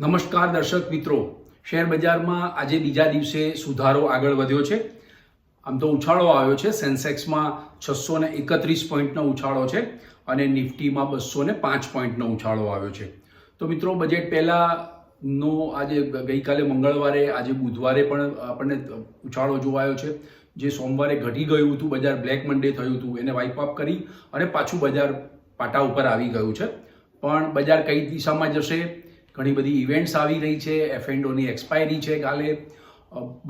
નમસ્કાર દર્શક મિત્રો. શેર બજારમાં આજે બીજા દિવસે સુધારો આગળ વધ્યો છે. આમ તો ઉછાળો આવ્યો છે. સેન્સેક્સમાં છસો ને એકત્રીસ પોઈન્ટનો ઉછાળો છે અને નિફ્ટીમાં બસો ને પાંચ પોઈન્ટનો ઉછાળો આવ્યો છે. તો મિત્રો, બજેટ પહેલાંનો આજે ગઈકાલે મંગળવારે, આજે બુધવારે પણ આપણને ઉછાળો જોવાયો છે. જે સોમવારે ઘટી ગયું હતું, બજાર બ્લેક મંડે થયું હતું, એને વાઇપ અપ કરી અને પાછું બજાર પાટા ઉપર આવી ગયું છે. પણ બજાર કઈ દિશામાં જશે? ઘણી બધી ઇવેન્ટ્સ આવી રહી છે એફએન્ડોની એક્સપાયરી છે કાલે.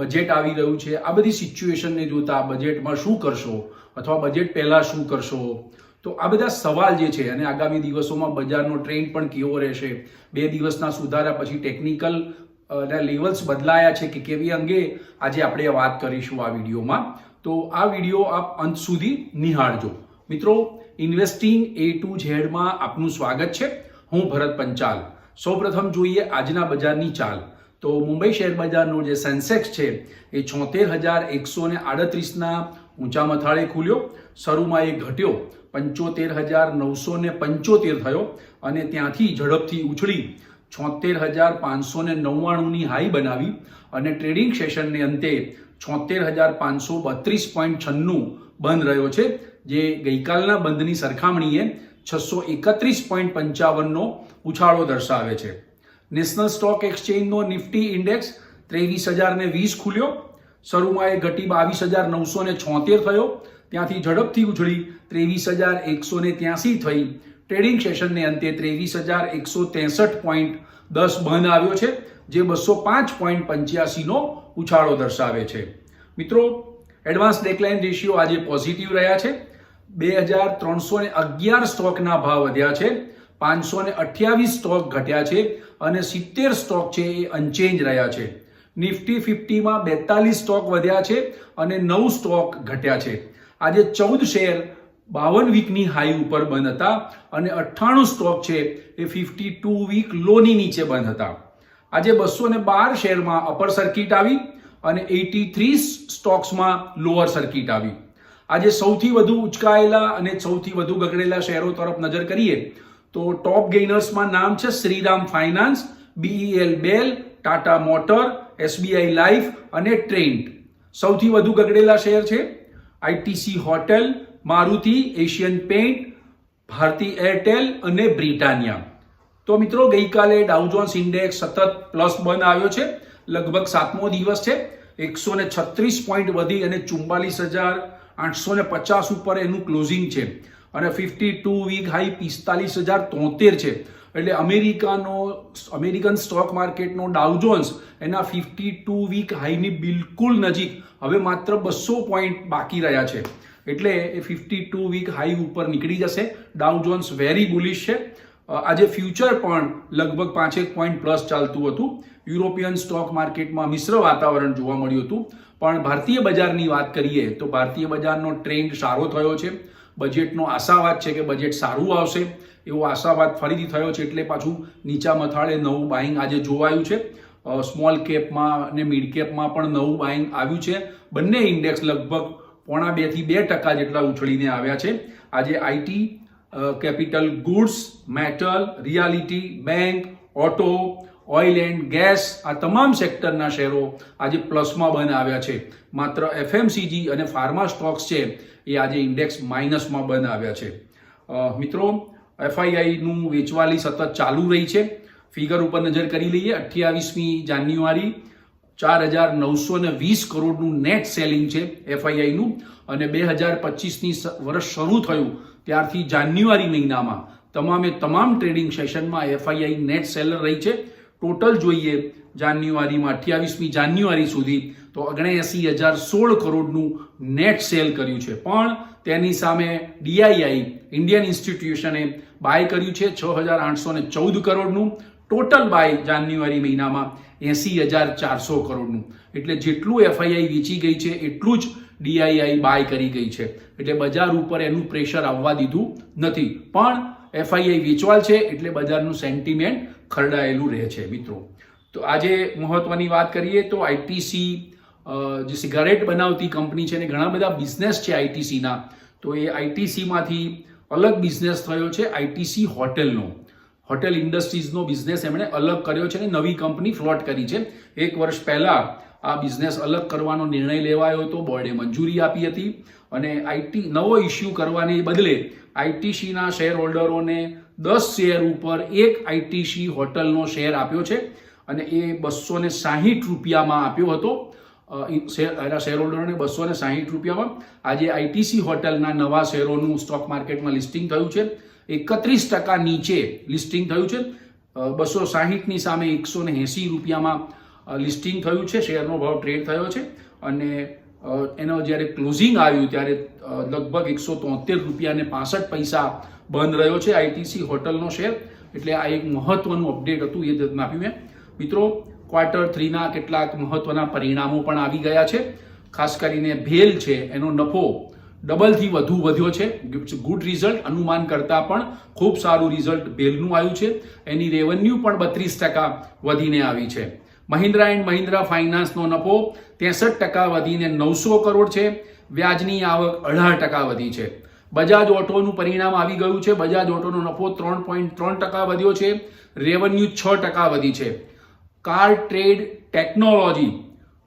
બજેટ આવી રહ્યું છે. આ બધી સિચ્યુએશનને જોતા બજેટમાં શું કરશો? અથવા બજેટ પહેલાં શું કરશો? તો આ બધા સવાલ જે છે, અને આગામી દિવસોમાં બજારનો ટ્રેન્ડ પણ કેવો રહેશે? બે દિવસના સુધારા, પછી ટેકનિકલ લેવલ્સ બદલાયા છે કે કેવી અંગે? આજે આપણે વાત કરીશું આ વિડીયોમાં. તો આ વીડિયો આપ અંત સુધી નિહાળજો. મિત્રો ઇન્વેસ્ટિંગ એ ટુ ઝેડમાં આપનું સ્વાગત છે. હું ભરત પંચાલ. સૌપ્રથમ જોઈએ આજના બજારની ચાલ. તો મુંબઈ શેર બજારનો જે સેન્સેક્સ છે, એ છોતેર હજાર એકસો ને આડત્રીસના ઊંચા મથાળે ખુલ્યો. શરૂમાં એ ઘટ્યો, પંચોતેર હજાર નવસો ને પંચોતેર થયો અને ત્યાંથી ઝડપથી ઉછળી. છોતેર હજાર પાંચસો ને નવ્વાણુંની હાઈ બનાવી અને ટ્રેડિંગ સેશનને અંતે છોતેર હજાર પાંચસો બત્રીસ પોઈન્ટ છન્નું બંધ રહ્યો છે, જે ગઈકાલના બંધની સરખામણીએ છસો એકત્રીસ પોઈન્ટ પંચાવનનો ઉછાળો દર્શાવે છે. નેશનલ સ્ટોક એક્સચેન્જનો નિફ્ટી ઇન્ડેક્સ ત્રેવીસ હજાર ને વીસ ખુલ્યો. શરૂમાં એ ઘટી બાવીસ હજાર નવસો ને છોતેર થયો. ત્યાંથી ઝડપથી ઉછળી ત્રેવીસ હજાર એકસો ને ત્યાસી થઈ. ટ્રેડિંગ સેશનને અંતે ત્રેવીસ હજાર એકસો ત્રેસઠ પોઈન્ટ દસ બંધ આવ્યો છે, જે બસો પાંચ પોઈન્ટ પંચ્યાસીનો ઉછાળો દર્શાવે છે. મિત્રો, એડવાન્સ ડેકલાઇન રેશિયો આજે પોઝિટિવ રહ્યા છે. બે હજાર ત્રણસો ને અગિયાર સ્ટોકના ભાવ વધ્યા છે. પાંચસો ને અઠ્યાવીસ સ્ટોક ઘટ્યા છે અને સિત્તેર સ્ટોક છે એ અનચેન્જ રહ્યા છે. નિફ્ટી ફિફ્ટીમાં બેતાલીસ સ્ટોક વધ્યા છે અને નવ સ્ટોક ઘટ્યા છે. આજે ચૌદ શેર બાવન વીકની હાઈ ઉપર બંધ હતા અને અઠ્ઠાણું સ્ટોક છે એ ફિફ્ટી ટુ વીક લોની નીચે બંધ હતા. આજે બસો ને બાર શેરમાં અપર સર્કિટ આવી અને એટી થ્રી સ્ટોક્સમાં લોઅર સર્કિટ આવી. આજે સૌથી વધુ ઉચકાયેલા અને સૌથી વધુ ગગડેલા શેરો તરફ નજર કરીએ, તો ટોપ ગેઇનર્સમાં નામ છે Shriram finance BEL BEL Tata motor SBI life અને ટ્રેન્ડ સૌથી વધુ ગગડેલા શેર છે ITC hotel Maruti Asian paint Bharti Airtel અને બ્રિટાનિયા તો મિત્રો, ગઈકાલે ડાઉજોન્સ ઇન્ડેક્સ સતત પ્લસ બંધ આવ્યો છે. લગભગ સાતમો દિવસ છે. એકસો ને છત્રીસ પોઈન્ટ વધી અને ચુમ્બાલીસ હજાર આઠસો ને પચાસ ઉપર એનું ક્લોઝિંગ છે. અને ફિફ્ટી ટુ વીક હાઈ પિસ્તાલીસ હજાર તોતેર છે. એટલે અમેરિકાનો, અમેરિકન સ્ટોક માર્કેટનો ડાઉજોન્સ એના ફિફ્ટી ટુ વીક હાઈની બિલકુલ નજીક હવે માત્ર બસો પોઈન્ટ બાકી રહ્યા છે. એટલે એ ફિફ્ટી ટુ વીક હાઈ ઉપર નીકળી જશે. ડાઉ જોન્સ વેરી બુલિશ છે. આજે ફ્યુચર પણ લગભગ પાંચેક પોઈન્ટ પ્લસ ચાલતું હતું. યુરોપિયન સ્ટોક માર્કેટમાં મિશ્ર વાતાવરણ જોવા મળ્યું હતું. પણ ભારતીય બજારની વાત કરીએ તો ભારતીય બજારનો ટ્રેન્ડ સારો થયો છે. બજેટનો આશાવાદ છે કે બજેટ સારું આવશે. એવો આશાવાદ ફરીથી થયો છે એટલે પાછું નીચા મથાળે નવું બાઇંગ આજે જોવાયું છે. સ્મોલ કેપમાં અને મિડ કેપમાં પણ નવું બાઇંગ આવ્યું છે. બંને ઇન્ડેક્સ લગભગ પોણા બેથી બે ટકા જેટલા ઉછળીને આવ્યા છે. આજે IT capital goods metal realty bank auto oil and gas આ તમામ સેક્ટરના શેરો આજે પ્લસમાં બંધ આવ્યા છે. માત્ર એફએમસીજી અને ફાર્મા સ્ટોક્સ છે એ આજે ઇન્ડેક્સ માઇનસમાં બંધ આવ્યા છે. મિત્રો, એફઆઈઆઈનું વેચવાલી સતત ચાલુ રહી છે. ફિગર ઉપર નજર કરી લઈએ. અઠ્યાવીસમી જાન્યુઆરી ચાર હજાર નવસો ને વીસ કરોડનું નેટ સેલિંગ છે એફઆઈઆઈનું અને બે હજાર પચીસની વર્ષ શરૂ થયું ત્યારથી જાન્યુઆરી મહિનામાં. તમામે તમામ ટ્રેડિંગ સેશનમાં એફઆઈઆઈ નેટ સેલર રહી છે. ટોટલ જોઈએ જાન્યુઆરીમાં અઠ્યાવીસમી જાન્યુઆરી સુધી તો ઓગણએંસી હજાર સોળ કરોડનું નેટ સેલ કર્યું છે. પણ તેની સામે ડીઆઈઆઈ ઇન્ડિયન ઇન્સ્ટિટ્યુશને બાય કર્યું છે છ હજાર આઠસો ને ચૌદ કરોડનું. ટોટલ બાય જાન્યુઆરી મહિનામાં એસી હજાર ચારસો કરોડનું. એટલે જેટલું એફઆઈઆઈ વેચી ગઈ છે, એટલું જ ડીઆઈઆઈ બાય કરી ગઈ છે. એટલે બજાર ઉપર એનું પ્રેશર આવવા દીધું નથી. પણ એફઆઈઆઈ વેચવાલ છે, એટલે બજારનું સેન્ટિમેન્ટ ખરડાયેલું રહે છે, મિત્રો. તો આજે મહત્વની વાત કરીએ તો આઈટીસી જે સિગારેટ બનાવતી કંપની છે ને ઘણા બધા બિઝનેસ છે આઈટીસીના તો એ આઈટીસીમાંથી અલગ બિઝનેસ થયો છે આઈટીસી હોટેલનો. હોટેલ ઇન્ડસ્ટ્રીઝનો બિઝનેસ એમણે અલગ કર્યો છે અને નવી કંપની ફ્લોટ કરી છે. એક વર્ષ પહેલાં આ બિઝનેસ અલગ કરવાનો નિર્ણય લેવાયો હતો, બોર્ડે મંજૂરી આપી હતી અને આઈટી નવો ઇસ્યુ કરવાને બદલે આઈટીસીના શેર હોલ્ડરોને દસ શેર ઉપર એક આઈટીસી હોટલનો શેર આપ્યો છે અને એ બસો ને સાહીઠ રૂપિયામાં આપ્યો હતો. શેર હોલ્ડરોને બસો ને સાહીઠ રૂપિયામાં. આજે આઈટીસી હોટલના નવા શેરોનું સ્ટોક માર્કેટમાં લિસ્ટિંગ થયું છે. એકત્રીસ ટકા નીચે લિસ્ટિંગ થયું છે. બસો સાહીઠની સામે એકસો ને એંસી રૂપિયામાં લિસ્ટિંગ થયું છે. શેરનો ભાવ ટ્રેડ થયો છે. અને એનો જ્યારે ક્લોઝિંગ આવ્યું ત્યારે લગભગ એકસો તોતેર રૂપિયા ને પાસઠ પૈસા બંધ રહ્યો છે આઈટીસી હોટલનો શેર. એટલે આ એક મહત્વનું અપડેટ હતું, એ તમને આપ્યું મેં. મિત્રો ક્વાર્ટર થ્રીના કેટલાક મહત્વના પરિણામો પણ આવી ગયા છે. ખાસ કરીને ભેલ છે, એનો નફો ડબલથી વધુ વધ્યો છે. ગુડ રિઝલ્ટ અનુમાન કરતાં પણ ખૂબ સારું રિઝલ્ટ ભેલનું આવ્યું છે. એની રેવન્યુ પણ બત્રીસ ટકા વધીને આવી છે. મહિન્દ્રા એન્ડ મહિન્દ્રા ફાઇનાન્સનો નફો ત્રેસઠ ટકા વધીને નવસો કરોડ છે. વ્યાજની આવક અઢાર ટકા વધી છે. બજાજ ઓટોનું પરિણામ આવી ગયું છે. બજાજ ઓટોનો નફો ત્રણ પોઈન્ટ ત્રણ ટકા વધ્યો છે. રેવન્યુ છ ટકા વધી છે. કાર ટ્રેડ ટેકનોલોજી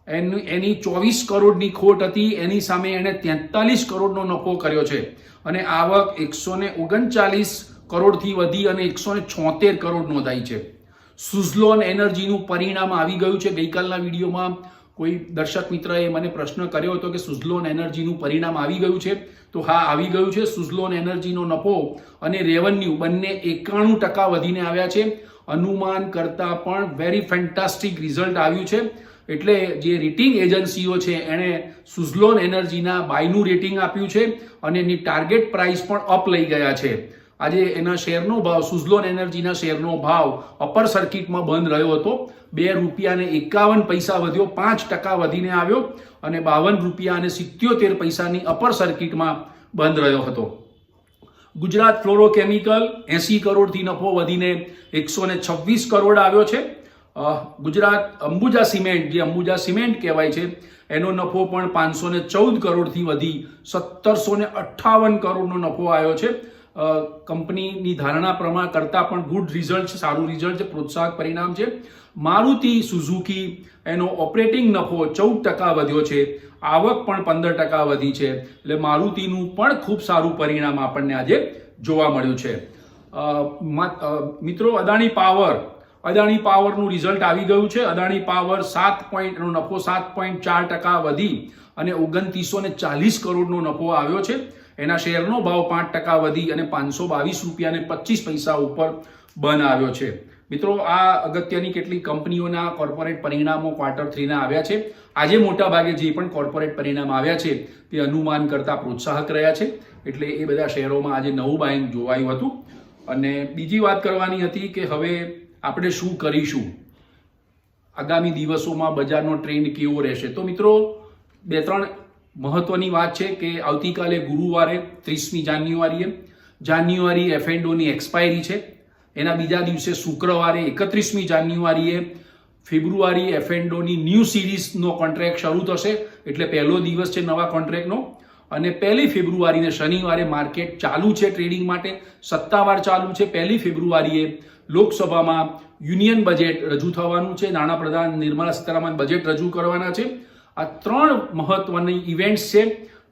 એની એની ચોવીસ કરોડની ખોટ હતી. એની સામે એણે તેતાલીસ કરોડનો નફો કર્યો છે. અને આવક એકસો ઓગણચાલીસ કરોડથી વધી અને એકસો ને છોતેર કરોડ નોંધાઈ છે. સુઝલોન એનર્જીનું પરિણામ આવી ગયું છે. ગઈકાલના વિડીયોમાં કોઈ દર્શક મિત્રએ મને પ્રશ્ન કર્યો હતો કે સુઝલોન એનર્જીનું પરિણામ આવી ગયું છે? તો હા, આવી ગયું છે. સુઝલોન એનર્જીનો નફો અને રેવન્યુ બંને એકાણું ટકા વધીને આવ્યા છે. અનુમાન કરતાં પણ વેરી ફેન્ટાસ્ટિક રિઝલ્ટ આવ્યું છે. એટલે જે રેટિંગ એજન્સીઓ છે, એણે સુઝલોન એનર્જીના બાયનું રેટિંગ આપ્યું છે અને એની ટાર્ગેટ પ્રાઇસ પણ અપ લઈ ગયા છે. આજે એના શેરનો ભાવ, સુઝલોન એનર્જીના શેરનો ભાવ અપર સર્કિટમાં બંધ રહ્યો હતો. બે રૂપિયાને એકાવન પૈસા વધ્યો, પાંચ ટકા વધીને આવ્યો અને બાવન રૂપિયા અને સિત્યોતેર પૈસાની અપર સર્કિટમાં બંધ રહ્યો હતો. ગુજરાત ફ્લોરોકેમિકલ એસી કરોડથી નફો વધીને એકસો ને છવ્વીસ કરોડ આવ્યો છે. ગુજરાત અંબુજા સિમેન્ટ, જે અંબુજા સિમેન્ટ કહેવાય છે, એનો નફો પણ પાંચસો ને ચૌદ કરોડથી વધી સત્તરસો ને અઠ્ઠાવન કરોડનો નફો આવ્યો છે. કંપનીની ધારણા પ્રમાણ કરતાં પણ ગુડ રિઝલ્ટ છે, સારું રિઝલ્ટ છે, પ્રોત્સાહક પરિણામ છે. મારુતિ સુઝુકી એનો ઓપરેટિંગ નફો ચૌદ ટકા વધ્યો છે, આવક પણ પંદર ટકા વધી છે. એટલે મારુતિનું પણ ખૂબ સારું પરિણામ આપણને આજે જોવા મળ્યું છે. મિત્રો, અદાણી પાવર, અદાણી પાવરનું રિઝલ્ટ આવી ગયું છે. અદાણી પાવર સાત પોઈન્ટનો નફો સાત પોઈન્ટ ચાર ટકા વધી અને ઓગણત્રીસો ચાલીસ કરોડનો નફો આવ્યો છે. એના શેરનો ભાવ પાંચ ટકા વધી અને પાંચસો બાવીસ રૂપિયાને પચીસ પૈસા ઉપર બંધ આવ્યો છે. મિત્રો, આ અગત્યની કેટલીક કંપનીઓના કોર્પોરેટ પરિણામો ક્વાર્ટર થ્રીના આવ્યા છે. આજે મોટા ભાગે જે પણ કોર્પોરેટ પરિણામ આવ્યા છે, તે અનુમાન કરતા પ્રોત્સાહક રહ્યા છે. એટલે એ બધા શેરોમાં આજે નવું બાઇંગ જોવાયું હતું. અને બીજી વાત કરવાની હતી કે હવે આપણે શું કરીશું? આગામી દિવસોમાં બજારનો ટ્રેન્ડ કેવો રહેશે? તો મિત્રો, બે ત્રણ મહત્વની વાત છે કે આવતીકાલે ગુરુવારે ત્રીસમી જાન્યુઆરીએ જાન્યુઆરી એફએન્ડોની એક્સપાયરી છે. એના બીજા દિવસે શુક્રવારે એકત્રીસમી જાન્યુઆરીએ ફેબ્રુઆરી એફએન્ડોની ન્યૂ સિરીઝનો કોન્ટ્રાક્ટ શરૂ થશે. એટલે પહેલો દિવસ છે નવા કોન્ટ્રાક્ટનો અને પહેલી ફેબ્રુઆરીને શનિવારે માર્કેટ ચાલુ છે ટ્રેડિંગ માટે. સત્તાવાર ચાલુ છે. પહેલી ફેબ્રુઆરીએ લોકસભામાં યુનિયન બજેટ રજૂ થવાનું છે. નાણાપ્રધાન નિર્મલા સીતારામન બજેટ રજૂ કરવાના છે. આ ત્રણ મહત્વની ઇવેન્ટ્સ છે.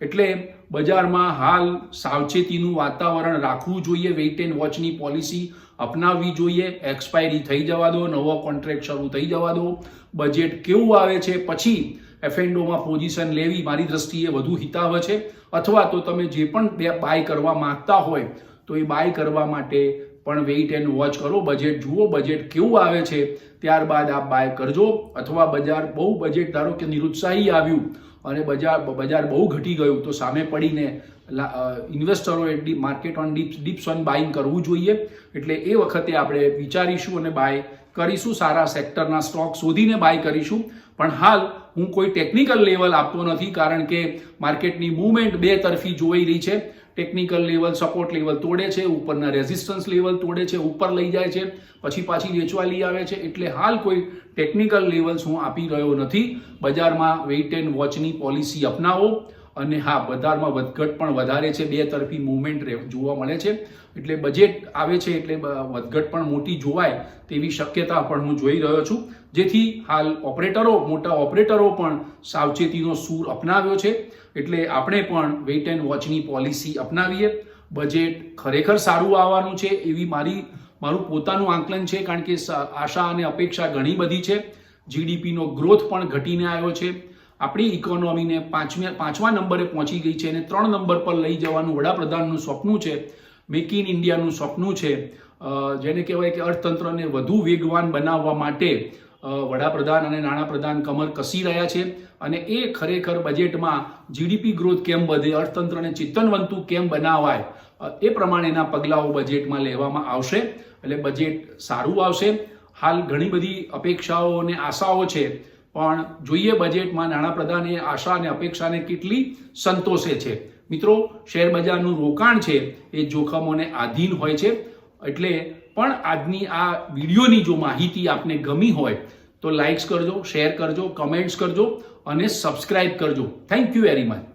એટલે બજારમાં હાલ સાવચેતીનું વાતાવરણ રાખવું જોઈએ વેઇટ એન્ડ વોચની પોલિસી અપનાવવી જોઈએ. એક્સપાયરી થઈ જવા દો, નવો કોન્ટ્રાક્ટ શરૂ થઈ જવા દો. બજેટ કેવું આવે છે, પછી એફએન્ડોમાં પોઝિશન લેવી મારી દ્રષ્ટિએ વધુ હિતાવ છે. અથવા તો તમે જે પણ બે બાય કરવા માંગતા હોય, તો એ બાય કરવા માટે પણ વેઇટ એન્ડ વોચ કરો. બજેટ જુઓ બજેટ કેવું આવે છે, ત્યારબાદ આપ બાય કરજો. અથવા બજાર બહુ બજેટ ધારો કે નિરુત્સાહી આવ્યું અને બજાર બજાર બહુ ઘટી ગયું, તો સામે પડીને ઇન્વેસ્ટરોએ the market on dip dips on buying કરવું જોઈએ. એટલે એ વખતે આપણે વિચારીશું અને બાય કરીશું. સારા સેક્ટરના સ્ટોક શોધીને બાય કરીશું. પણ હાલ હું કોઈ ટેકનિકલ લેવલ આપતો નથી, કારણ કે માર્કેટની મૂવમેન્ટ બે તરફી જોઈ રહી છે. ટેકનિકલ લેવલ, સપોર્ટ લેવલ તોડે છે, ઉપરના રેઝિસ્ટન્સ લેવલ તોડે છે, ઉપર લઈ જાય છે, પછી પાછી વેચવા લઈ આવે છે, એટલે હાલ કોઈ ટેકનિકલ લેવલ્સ હું આપી રહ્યો નથી. બજારમાં વેઇટ એન્ડ વોચની પોલિસી અપનાવો અને હા, બજારમાં વધઘટ પણ વધારે છે, બે તરફી મૂવમેન્ટ જોવા મળે છે. એટલે બજેટ આવે છે, એટલે વધઘટ પણ મોટી જોવાય તેવી શક્યતા પણ હું જોઈ રહ્યો છું. જેથી હાલ ઓપરેટરો, મોટા ઓપરેટરો પણ સાવચેતીનો સૂર અપનાવ્યો છે. એટલે આપણે પણ વેઇટ એન્ડ વોચની પોલિસી અપનાવીએ. બજેટ ખરેખર સારું આવવાનું છે એવી મારી, મારું પોતાનું આંકલન છે, કારણ કે આશા અને અપેક્ષા ઘણી બધી છે. જીડીપીનો ગ્રોથ પણ ઘટીને આવ્યો છે. આપણી ઇકોનોમીને પાંચમે, પાંચમા નંબરે પહોંચી ગઈ છે અને ત્રણ નંબર પર લઈ જવાનું વડાપ્રધાનનું સ્વપ્નું છે. મેક ઇન ઇન્ડિયાનું સ્વપ્નું છે. જેને કહેવાય કે અર્થતંત્રને વધુ વેગવાન બનાવવા માટે વડાપ્રધાન અને નાણાપ્રધાન કમર કસી રહ્યા છે અને એ ખરેખર બજેટમાં જીડીપી ગ્રોથ કેમ વધે અર્થતંત્રને ચિત્તનવંતું કેમ બનાવાય એ પ્રમાણેના પગલાઓ બજેટમાં લેવામાં આવશે. એટલે બજેટ સારું આવશે. હાલ ઘણી બધી અપેક્ષાઓ અને આશાઓ છે, પણ જોઈએ બજેટમાં નાણાપ્રધાન એ આશા અને અપેક્ષાને કેટલી સંતોષે છે. મિત્રો, શેર બજારનું રોકાણ છે એ જોખમોને આધીન હોય છે. એટલે પણ આજની આ વિડીયોની જો માહિતી આપને ગમી હોય, તો લાઇક્સ કરજો શેર કરજો કમેન્ટ્સ કરજો અને સબસ્ક્રાઇબ કરજો. Thank you very much